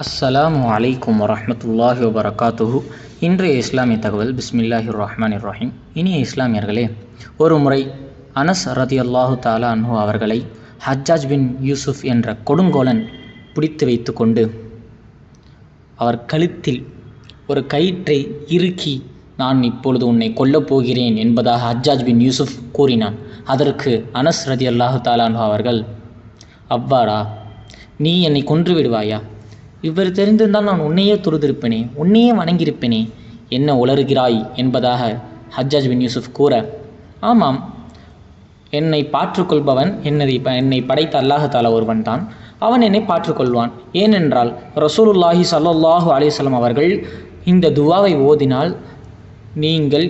அஸ்ஸலாமு அலைக்கும் வரமத்துல்லாஹி வபரகாத்துஹு. இன்றைய இஸ்லாமிய தகவல் பிஸ்மில்லாஹி ரஹ்மான் ரஹீம் இனிய இஸ்லாமியர்களே ஒரு முறை அனஸ் ரதி அல்லாஹு தாலா அன்ஹு அவர்களை ஹஜ்ஜாஜ் பின் யூசுஃப் என்ற கொடுங்கோலன் பிடித்து வைத்து கொண்டு அவர் கழுத்தில் ஒரு கயிற்றை இறுக்கி நான் இப்பொழுது உன்னை கொல்லப் போகிறேன் என்பதாக ஹஜ்ஜாஜ் பின் யூசுஃப் கூறினான். அதற்கு அனஸ் ரதி அல்லாஹு தாலான்ஹு அவர்கள் அவ்வாறா? நீ என்னை கொன்று விடுவாயா? இவர் தெரிந்திருந்தால் நான் உன்னையே துருதிருப்பேனே உன்னையே வணங்கியிருப்பேனே என்ன உளறுகிறாய் என்பதாக ஹஜ்ஜாஜ் பின் யூசுப் கூற ஆமாம் என்னை பாற்றுக்கொள்பவன் என்னை ப என்னை படைத்த அல்லாஹால ஒருவன் தான். அவன் என்னை பாற்றுக்கொள்வான் ஏனென்றால் ரசூலுல்லாஹி சல்லாஹூ அலிஸ்லாம் அவர்கள் இந்த துவாவை ஓதினால் நீங்கள்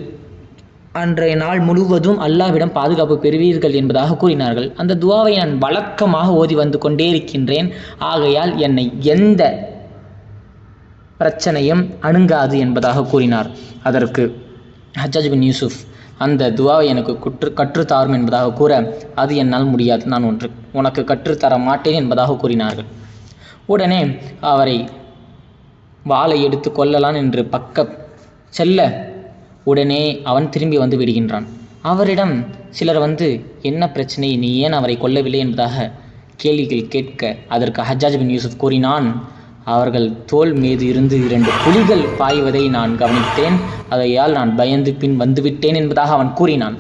அன்றைய நாள் முழுவதும் அல்லாவிடம் பாதுகாப்பு பெறுவீர்கள் என்பதாக கூறினார்கள். அந்த துவாவை நான் வழக்கமாக ஓதி வந்து கொண்டே இருக்கின்றேன். ஆகையால் என்னை எந்த பிரச்சனையும் அணுங்காது என்பதாக கூறினார். அதற்கு ஹஜாஜ் பின் யூசுஃப் அந்த துவாவை எனக்கு குற்று கற்றுத்தாரும் என்பதாக கூற அது என்னால் முடியாது. நான் ஒன்று உனக்கு கற்றுத்தர மாட்டேன் என்பதாக கூறினார்கள். உடனே அவரை வாளை எடுத்து கொள்ளலாம் என்று பக்க செல்ல உடனே அவன் திரும்பி வந்து விடுகின்றான். அவரிடம் சிலர் வந்து என்ன பிரச்சனை? நீ ஏன் அவரை கொல்லவில்லை? என்பதாக கேள்விகள் கேட்க அதற்கு ஹஜாஜ் பின் யூசுப் கூறினான் அவர்கள் தோல் மீது இருந்து இரண்டு புலிகள் பாய்வதை நான் கவனித்தேன். அதையால் நான் பயந்து பின் வந்துவிட்டேன் என்பதாக அவன் கூறினான்.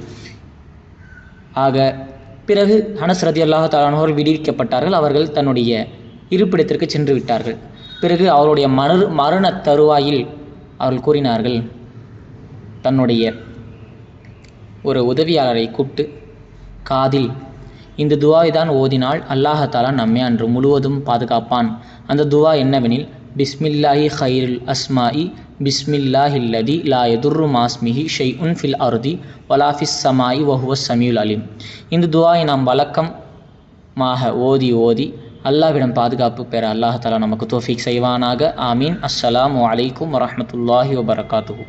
ஆக பிறகு அனஸ் ரதி அல்லாஹ் தாலானோர் விடுவிக்கப்பட்டார்கள். அவர்கள் தன்னுடைய இருப்பிடத்திற்கு சென்று விட்டார்கள். பிறகு அவருடைய மறு மரண தருவாயில் அவர்கள் கூறினார்கள் தன்னுடைய ஒரு உதவியாளரை கூப்பிட்டு காதில் இந்த துவாவை தான் ஓதினால் அல்லாஹாலா நம்மை அன்று முழுவதும் பாதுகாப்பான். அந்த துவா என்னவெனில் பிஸ்மில்லாஹி ஹைருல் அஸ்மாஇ பிஸ்மில்லாஹில்லதி லா எதுர்ரு மாஸ்மிஹி ஷெய் உன் ஃபில் அருதி வலாஃபிஸ் சமாயி வஹுவ சமியுல் அலிம். இந்த துவாயை நாம் வழக்கமாக ஓதி ஓதி அல்லாவிடம் பாதுகாப்பு பெற அல்லாஹாலா நமக்கு தோஃபிக் செய்வானாக. ஆமீன். அஸ்ஸலாமு வலைக்கும் வரமத்துல்லாஹி வபரகாத்துஹூ.